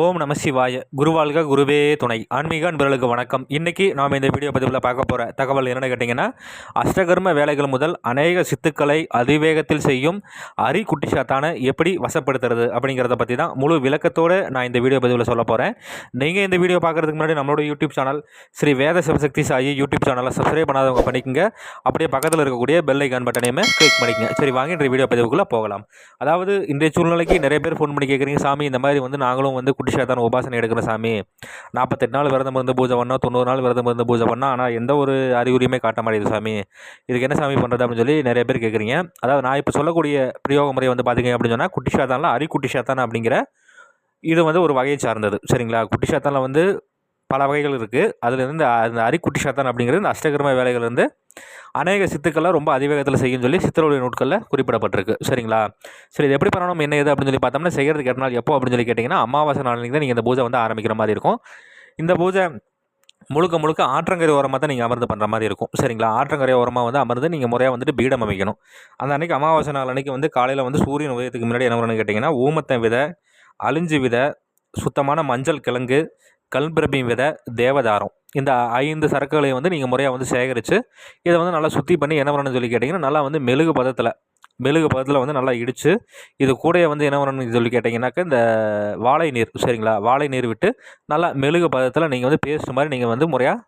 ஓம் நம சிவாய. குருவாழ்க குருவே துணை. ஆன்மீக அன்பர்களுக்கு வணக்கம். இன்றைக்கி நாம் இந்த வீடியோ பதிவில் பார்க்க போகிற தகவல் என்னென்னு கேட்டிங்கன்னா அஷ்டகர்ம வேலைகள் முதல் அநேக சித்துக்களை அதிவேகத்தில் செய்யும் அரி குட்டிஷாத்தான எப்படி வசப்படுத்துறது அப்படிங்கிறத பற்றி தான் முழு விளக்கத்தோடு நான் இந்த வீடியோ பதிவில் சொல்ல போகிறேன் நீங்கள் இந்த வீடியோ பார்க்குறதுக்கு முன்னாடி நம்மளோட YouTube channel Sri Veda Sivasakthi Sai YouTube சேனலை சப்ஸ்கிரைப் பண்ணாதவங்க பண்ணிக்கங்க. அப்படியே பக்கத்தில் இருக்கக்கூடிய பெல் ஐக்கான் பட்டனையுமே கிளிக் பண்ணிக்கங்க. சரி வாங்க இன்றைய வீடியோ பதிவுக்குள்ளே போகலாம். அதாவது இன்றைய சூழ்நிலைக்கு நிறைய பேர் ஃபோன் பண்ணி கேட்குறீங்க சாமி இந்த மாதிரி வந்து நாங்களும் வந்து குட்டி உபாசனை எடுக்கிற சாமி? நாற்பத்தெட்டு நாள் விரதம் இருந்து பூஜை பண்ணோம் தொண்ணூறு நாள் விரதம் இருந்து பூஜை பண்ணால் ஆனால் எந்த ஒரு அறிகுறியுமே காட்ட மாட்டேங்குது சாமி. இதுக்கு என்ன சாமி பண்ணுறது அப்படின்னு சொல்லி நிறைய பேர் கேட்குறீங்க அதாவது நான் இப்போ சொல்லக்கூடிய பிரயோக முறை வந்து பார்த்தீங்க அப்படின்னு சொன்னால் குட்டி சாத்தானில் அரி குட்டி அப்படிங்கிற இது வந்து ஒரு வகையை சார்ந்தது. சரிங்களா? குட்டிஷேத்தானில் வந்து பல வகைகள் இருக்குது அதுலேருந்து அந்த அரிக்குட்டி சாத்தான் அப்படிங்கிறது இந்த அஷ்டகர்ம வேலைகள் வந்து அநேக சித்துக்கள்லாம் ரொம்ப அதிவேகத்தில் செய்யும் சொல்லி சித்தருடைய நூட்களில் குறிப்பிடப்பட்டிருக்கு. சரிங்களா? சரி இது எப்படி பண்ணணும்? என்ன ஏது அப்படின்னு சொல்லி பார்த்தோம்னா செய்கிறதுக்கு எட்டு நாள் எப்போ அப்படின்னு சொல்லி கேட்டிங்கன்னா அமாவாசை நாளைக்கு தான் நீங்கள் இந்த பூஜை வந்து ஆரம்பிக்கிற மாதிரி இருக்கும். இந்த பூஜை முழுக்க முழுக்க ஆற்றங்கரை ஓரமாக தான் நீங்கள் அமர்ந்து பண்ணுற மாதிரி இருக்கும். சரிங்களா? ஆற்றங்கரை ஓரமாக வந்து அமர்ந்து நீங்கள் முறையாக வந்துட்டு பீடம் அமைக்கணும். அந்த அன்றைக்கி அமாவாசை நாள் அன்றைக்கி வந்து காலையில் வந்து சூரியன் உதயத்துக்கு முன்னாடி என்ன பண்ணணும்னு கேட்டிங்கன்னா ஊமத்த விதை அழிஞ்சு விதை சுத்தமான மஞ்சள் கிழங்கு கல்பிரபி விதை தேவதாரம். இந்த ஐந்து சரக்குகளையும் வந்து நீங்கள் முறையாக வந்து சேகரித்து இதை வந்து நல்லா சுற்றி பண்ணி என்ன பண்ணணும்னு சொல்லி கேட்டிங்கன்னா நல்லா வந்து மெழுகு பதத்தில் மெழுகு பதத்தில் வந்து நல்லா இடித்து இது கூடயே வந்து என்ன பண்ணணும்னு சொல்லி கேட்டிங்கன்னாக்கா இந்த வாழை நீர் சரிங்களா? வாழை நீர் விட்டு நல்லா மெழுகு பதத்தில் நீங்கள் வந்து பேஸ்ட் மாதிரி நீங்கள் வந்து முறையாக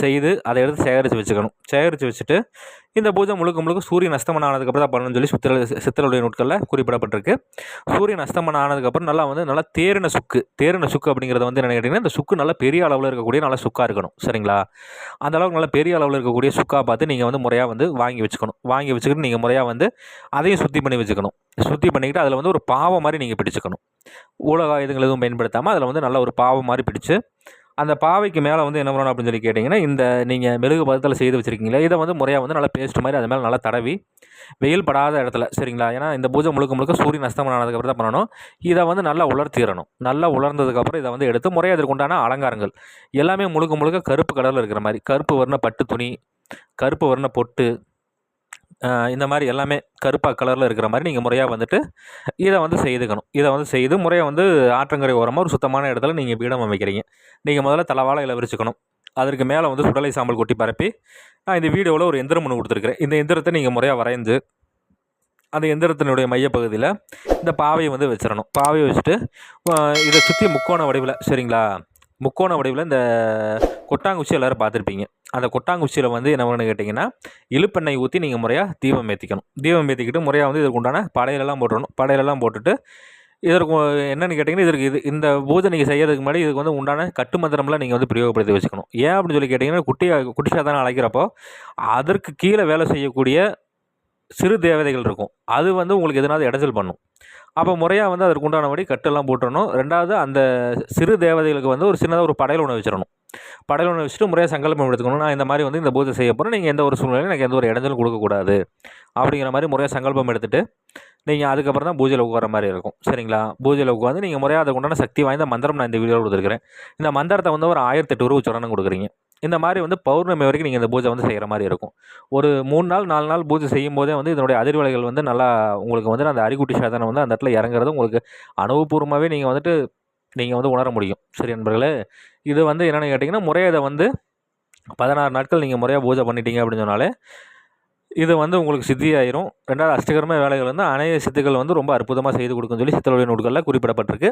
செய்து அதை எடுத்து சேகரித்து வச்சுக்கணும். சேகரித்து வச்சுட்டு இந்த பூஜை முழுக்க முழுக்க சூரியன் அஸ்தமனம் ஆனதுக்கப்புறம் தான் பண்ணணும்னு சொல்லி சித்திர சித்திரலுடைய நூட்களில் குறிப்பிடப்பட்டிருக்கு. சூரியன் அஸ்தமனம் ஆனதுக்கப்புறம் நல்லா வந்து நல்லா தேரின சுக்கு தேரின சுக்கு அப்படிங்கிறது வந்து என்ன கேட்டிங்கன்னா இந்த சுக்கு நல்லா பெரிய அளவில் இருக்கக்கூடிய நல்லா சுக்காக இருக்கணும் சரிங்களா? அந்த அளவுக்கு நல்லா பெரிய அளவில் இருக்கக்கூடிய சுக்காக பார்த்து நீங்கள் வந்து முறையாக வந்து வாங்கி வச்சுக்கணும். வாங்கி வச்சுக்கிட்டு நீங்கள் முறையாக வந்து அதையும் சுத்தி பண்ணி வச்சுக்கணும். சுத்தி பண்ணிக்கிட்டு அதில் வந்து ஒரு பாவம் மாதிரி நீங்கள் பிடிச்சிக்கணும். ஊடக இதுகள் எதுவும் பயன்படுத்தாமல் அதில் வந்து நல்ல ஒரு பாவம் மாதிரி பிடிச்சு அந்த பாவைக்கு மேலே வந்து என்ன பண்ணணும் அப்படின்னு சொல்லி கேட்டிங்கன்னா இந்த நீங்கள் மெழுகு பதத்தில் செய்து வச்சுருக்கீங்களா இதை வந்து முறையாக வந்து நல்லா பேஸ்ட் மாதிரி அது மேலே நல்லா தடவி வெயில் படாத இடத்துல சரிங்களா? ஏன்னா இந்த பூஜை முழுக்க முழுக்க சூரியன் அஸ்தமனம் ஆனதுக்கப்புறம் தான் பண்ணணும். இதை வந்து நல்லா உலர்த்திடணும். நல்லா உலர்ந்ததுக்கப்புறம் இதை வந்து எடுத்து முறையாக அதற்குண்டான அலங்காரங்கள். எல்லாமே முழுக்க முழுக்க கருப்பு கலரில் இருக்கிற மாதிரி. கருப்பு வர்ண பட்டு துணி கருப்பு வர்ண பொட்டு இந்த மாதிரி எல்லாமே கருப்பாக கலரில் இருக்கிற மாதிரி நீங்கள் முறையாக வந்துட்டு இதை வந்து செய்துக்கணும். இதை வந்து செய்து முறையாக வந்து ஆற்றங்கரை ஓரமாக ஒரு சுத்தமான இடத்துல நீங்கள் பீடம் அமைக்கிறீங்க. நீங்கள் முதல்ல தலைவாழை இலை விரிச்சுக்கணும். அதற்கு மேலே வந்து சுடலை சாம்பல் கொட்டி பரப்பி நான் இந்த வீடியோவில் ஒரு எந்திரம் ஒன்று கொடுத்துருக்குறேன். இந்த எந்திரத்தை நீங்கள் முறையாக வரைந்து அந்த எந்திரத்தினுடைய மையப்பகுதியில் இந்த பாவையை வந்து வச்சிடணும். பாவையை வச்சுட்டு இதை சுற்றி முக்கோண வடிவில் சரிங்களா? முக்கோண வடிவில் இந்த கொட்டாங்குச்சி எல்லோரும் பார்த்துருப்பீங்க. அந்த கொட்டாங்குச்சியில் வந்து என்ன பண்ணு கேட்டிங்கன்னா இழுப்பெண்ணெய் ஊற்றி நீங்கள் முறையாக தீபம் ஏற்றிக்கணும் தீபம் ஏற்றிக்கிட்டு முறையாக வந்து இதுக்கு உண்டான படையிலெல்லாம் போட்டுடணும் படையிலெல்லாம் போட்டுட்டு இதற்கு என்னென்னு கேட்டிங்கன்னா இதற்கு இது இந்த பூஜை நீங்கள் செய்யறதுக்கு முன்னாடி இதுக்கு வந்து உண்டான கட்டு மந்திரம்லாம் நீங்கள் வந்து பிரயோகப்படுத்தி வச்சுக்கணும். ஏன் அப்படின்னு சொல்லி கேட்டிங்கன்னா குட்டி குட்டி சாத்தான அழைக்கிறப்போ அதற்கு கீழே வேலை செய்யக்கூடிய சிறு தேவதைகள் இருக்கும். அது வந்து உங்களுக்கு எதனாவது இடைஞ்சல் பண்ணும். அப்போ முறையாக வந்து அதற்கு உண்டானபடி கட்டெல்லாம் போட்டுடணும் ரெண்டாவது அந்த சிறு தேவதைகளுக்கு வந்து ஒரு சின்னதாக ஒரு படையில் உணவு வச்சிடணும். படையல் ஒன்று வச்சுட்டு முறையாக சங்கல்பம் எடுத்துக்கணும். நான் இந்த மாதிரி வந்து இந்த பூஜை செய்ய போகிறேன் நீங்கள் எந்த ஒரு சூழ்நிலையும் எனக்கு எந்த ஒரு இடைஞ்சலும் கொடுக்கக்கூடாது அப்படிங்கிற மாதிரி முறையாக சங்கல்பம் எடுத்துகிட்டு நீங்கள் அதுக்கப்புறம் தான் பூஜையில் உட்கார மாதிரி இருக்கும். சரிங்களா? பூஜையில் உட்காந்து நீங்கள் முறையாக அதுக்கு உண்டான சக்தி வாய்ந்த மந்திரம் நான் இந்த வீடியோவில் கொடுத்துருக்கிறேன். இந்த மந்திரத்தை வந்து ஒரு ஆயிரத்தெட்டு ரூபா சொல்லணும் கொடுக்குறீங்க. இந்த மாதிரி வந்து பௌர்ணமி வரைக்கும் நீங்கள் இந்த பூஜை வந்து செய்கிற மாதிரி இருக்கும். ஒரு மூணு நாள் நாலு நாள் பூஜை செய்யும் போதே வந்து இதனுடைய அதிர்வலைகள் வந்து நல்லா உங்களுக்கு வந்து அந்த அரிக்குட்டி சாதனை வந்து அந்த இடத்துல இறங்குறது உங்களுக்கு அனுபவபூர்வமாகவே நீங்கள் வந்துட்டு நீங்கள் வந்து உணர முடியும். சரி நண்பர்களே இது வந்து என்னென்னு கேட்டிங்கன்னா முறையை வந்து பதினாறு நாட்கள் நீங்கள் முறையாக பூஜை பண்ணிட்டீங்க அப்படின்னு சொன்னாலே இது வந்து உங்களுக்கு சித்தியாயிரும். ரெண்டாவது அஷ்டகரம வேலைகள் வந்து அநேக சித்துக்கள் வந்து ரொம்ப அற்புதமாக செய்து கொடுக்குன்னு சொல்லி சித்தருடைய நூல்களில் குறிப்பிடப்பட்டிருக்கு.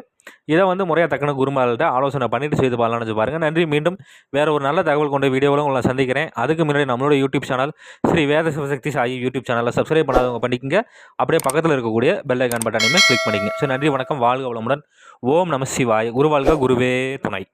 இதை வந்து முறையாக தக்கன குருமால்கிட்ட ஆலோசனை பண்ணிட்டு செய்து பாலன்னு பாருங்கள் நன்றி. மீண்டும் வேறு ஒரு நல்ல தகவல் கொண்ட வீடியோவில் உங்களை சந்திக்கிறேன். அதுக்கு முன்னாடி நம்மளோட YouTube channel Sri Veda Sivasakthi Sai YouTube சேனலில் சப்ஸ்கிரைப் பண்ணாதவங்க பண்ணிக்கங்க. அப்படியே பக்கத்தில் இருக்கக்கூடிய பெல் ஐக்கான் பட்டனையுமே கிளிக் பண்ணிக்கங்க. ஸோ நன்றி வணக்கம். வாழ்க வளமுடன். ஓம் நம சிவாய். குருவாழ்க குருவே துணை.